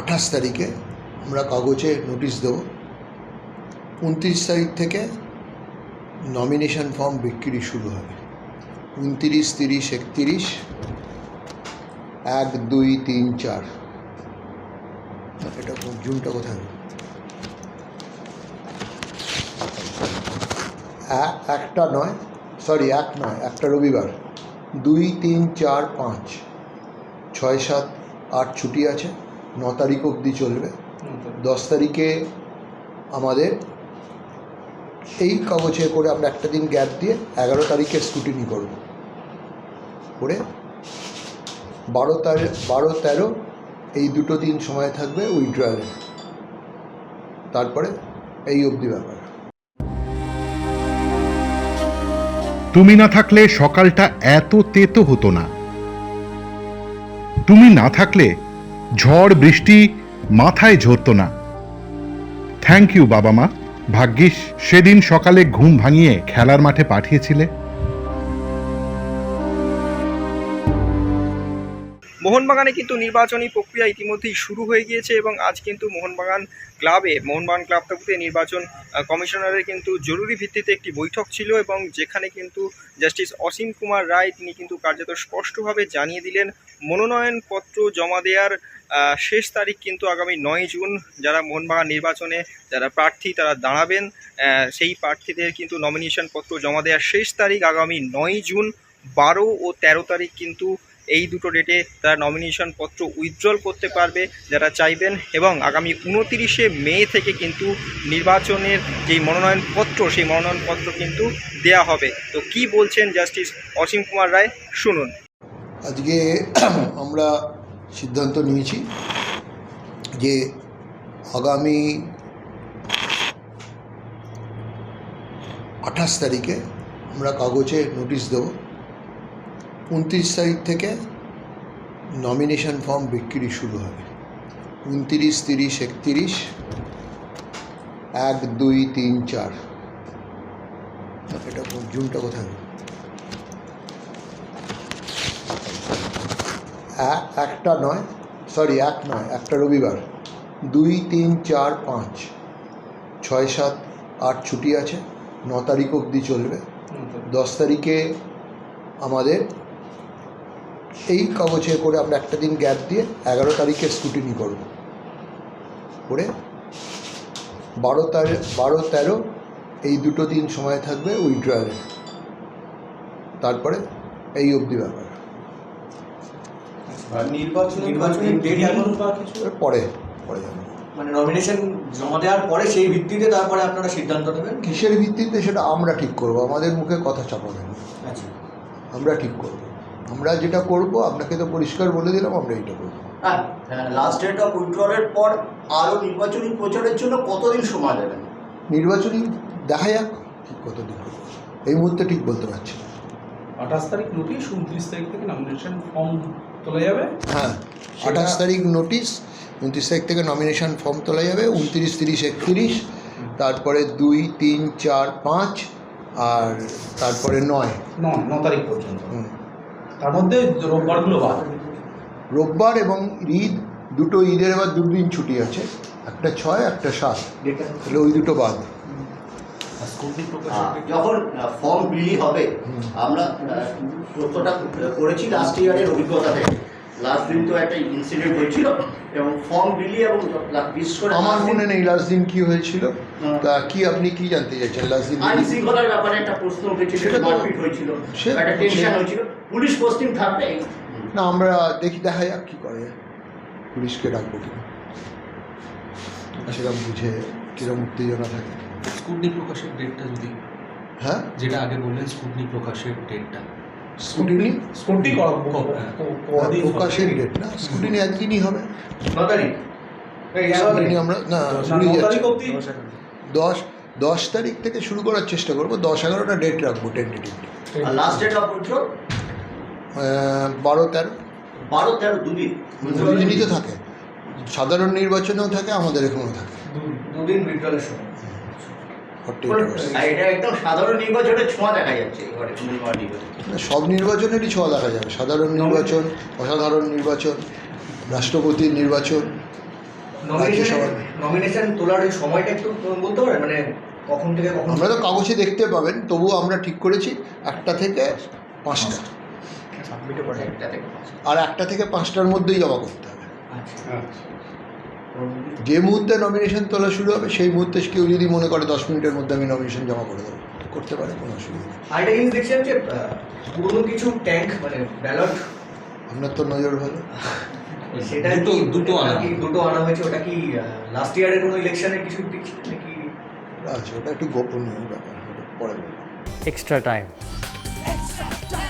আঠাশ তারিখে আমরা কাগজে নোটিশ দেব। উনত্রিশ তারিখ থেকে নমিনেশন ফর্ম বিক্রি শুরু হবে। উনত্রিশ, তিরিশ, একত্রিশ, এক, দুই, তিন, চার। এটা জুনটা কোথায়? একটা নয় সরি এক নয়, একটা রবিবার। দুই, তিন, চার, পাঁচ। ছয়, সাত, আট ছুটি আছে। ন তারিখ অবধি চলবে। দশ তারিখে আমাদের এই কাগজে করে আমরা একটা দিন গ্যাপ দিয়ে এগারো তারিখে স্কুটিনি করব। করে বারো তার, বারো, তেরো, এই দুটো দিন সময় থাকবে উইড্রয়ালের তারপরে এই অবধি ব্যাপার। তুমি না থাকলে সকালটা এত তেতো হতো না। তুমি না থাকলে ঝড় বৃষ্টি মাথায় ঝরতো না। থ্যাংক ইউ বাবা মা। ভাগ্যিস, সেদিন সকালে ঘুম ভাঙিয়ে খেলার মাঠে পাঠিয়েছিলে। মোহনবাগানে কিন্তু নির্বাচনী প্রক্রিয়া ইতিমধ্যেই শুরু হয়ে গিয়েছে এবং আজ কিন্তু মোহনবাগান ক্লাবে, মোহনবাগান ক্লাবটাতে নির্বাচন কমিশনারের কিন্তু জরুরি ভিত্তিতে একটি বৈঠক ছিল এবং যেখানে কিন্তু জাস্টিস অসীম কুমার রায়, তিনি কিন্তু কার্যত স্পষ্টভাবে জানিয়ে দিলেন মনোনয়নপত্র জমা দেওয়ার শেষ তারিখ কিন্তু আগামী নয় জুন যারা মোহনবাগান নির্বাচনে যারা প্রার্থী তারা দাঁড়াবেন। সেই প্রার্থীদের কিন্তু নমিনেশন পত্র জমা দেওয়ার শেষ তারিখ আগামী নয় জুন, বারো ও তেরো তারিখ কিন্তু এই দুটো ডেটে তারা নমিনেশন পত্র উইথড্রল করতে পারবে যারা চাইবেন এবং আগামী উনতিরিশে মে থেকে কিন্তু নির্বাচনের যেই মনোনয়নপত্র, সেই মনোনয়নপত্র কিন্তু দেয়া হবে। তো কি বলছেন জাস্টিস অসীম কুমার রায়? শুনুন। আজকে আমরা সিদ্ধান্ত নিয়েছি যে আগামী আঠাশ তারিখে আমরা কাগজে নোটিশ দেব। উনত্রিশ তারিখ থেকে নমিনেশন ফর্ম বিক্রি শুরু হবে। উনত্রিশ, তিরিশ, একত্রিশ, এক, দুই, তিন, চার। এটা জুনটা কোথায়? এ- একটা নয় সরি এক নয়, একটা রবিবার। দুই, তিন, চার, পাঁচ, ছয়, সাত, আট ছুটি আছে, ন তারিখ অবধি চলবে। দশ তারিখে আমাদের এই কাগজে করে আমরা একটা দিন গ্যাপ দিয়ে এগারো তারিখে স্কুটিনি করব। করে বারো তারিখ বারো, তেরো, এই দুটো দিন সময় থাকবে উইড্রয়ালের তারপরে এই অবধি ব্যাপার। নির্বাচন ডেট বা কিছু? পরে পরে যাবে। মানে নমিনেশন জমা দেওয়ার পরে সেই ভিত্তিতে তারপরে আপনারা সিদ্ধান্ত নেবেন? কিসের ভিত্তিতে সেটা আমরা ঠিক করব আমাদের মুখে কথা চাপাবেন। আচ্ছা। আমরা ঠিক করব। আমরা যেটা করব আপনাকে তো পরিষ্কার বলে দিলাম আমরা এটা করব। হ্যাঁ লাস্ট ডেট অফ উইথড্রলের পর আরও নির্বাচনী প্রচারের জন্য কতদিন সময় দেবেন? নির্বাচনী দেখা যাক ঠিক কতদিন। এই মুহূর্তে ঠিক বলতে পারছি না। আঠাশ তারিখ নোটিশ উনত্রিশ তারিখ থেকে নমিনেশন ফর্ম তোলা যাবে। হ্যাঁ আঠাশ তারিখ নোটিশ উনত্রিশ তারিখ থেকে নমিনেশন ফর্ম তোলা যাবে উনত্রিশ তিরিশ একত্রিশ তারপরে দুই তিন চার পাঁচ আর তারপরে নয়। ন তারিখ পর্যন্ত। তার মধ্যে রোববারগুলো বাদ। রোববার এবং ঈদ দুটো ঈদের এবার দুদিন ছুটি আছে। একটা ছয় একটা সাত। তাহলে ওই দুটো বাদ। যখন ফর্ম বিলি হবে আমরা তথ্যটা করেছি লাস্ট ইয়ারের অভিজ্ঞতা থেকে। লাস্ট দিন তো একটা ইনসিডেন্ট হয়েছিল এবং ফর্ম বিলি এবং বিশেষ করে আমার মনে নেই লাস্ট দিন কি হয়েছিল। তা কি আপনি কি জানতে চাইছেন? লাস্ট দিন আইন শৃঙ্খলার ব্যাপারে একটা প্রশ্ন উঠেছিল সেটা মারপিট হয়েছিল একটা টেনশন হয়েছিল। পুলিশ পোস্টিং থাকবে? না আমরা দেখি দেখা যাক কী করে। পুলিশকে ডাকবো কিনা। সেরকম বুঝে কীরকম উত্তেজনা থাকে। স্কুটনি প্রকাশের ডেটটা যদি হ্যাঁ? যেটা আগে বললেন স্কুটনি প্রকাশের ডেটটা স্কুটিনি স্কুটি প্রকাশের ডেট না স্কুটিনি একদিনই হবে? ন তারিখ। স্কুটিনি আমরা না দশ দশ তারিখ থেকে শুরু করার চেষ্টা করব। দশ এগারোটা ডেট রাখব টেন্টেটিভলি লাস্ট ডেট অফ বারো তেরো। বারো তেরো দুদিন। দুদিনই তো থাকে। সাধারণ নির্বাচনেও থাকে আমাদের এখানেও থাকে। দুদিন সময়। সব নির্বাচনেরই ছোঁয়া দেখা যাবে। সাধারণ নির্বাচন অসাধারণ নির্বাচন রাষ্ট্রপতির নির্বাচন নমিনেশন তোলার ওই সময়টা একটু বলতে পারেন? মানে কখন থেকে কখন আমরা তো কাগজে দেখতে পাবেন তবুও আমরা ঠিক করেছি একটা থেকে পাঁচটা। একটা থেকে পাঁচটা। আর একটা থেকে পাঁচটার মধ্যেই জমা করতে হবে। আচ্ছা। যে মুহূর্তে নমিনেশন তোলা শুরু হবে সেই মুহূর্তে কেউ যদি মনে করে দশ মিনিটের মধ্যে আমি নমিনেশন জমা করে দেবো। করতে পারে কোনো অসুবিধা নেই। আরেকটা জিনিস দেখছিলাম যে পুরনো কিছু ট্যাঙ্ক মানে ব্যালট আপনার তো নজর ভালো। সেটা দুটো দুটো আনা কি দুটো আনা হয়েছে? ওটা কি লাস্ট ইয়ারের কোনো ইলেকশনের কিছু নাকি আচ্ছা ওটা একটু গোপনীয় ব্যাপার ওটা পরে এক্সট্রা extra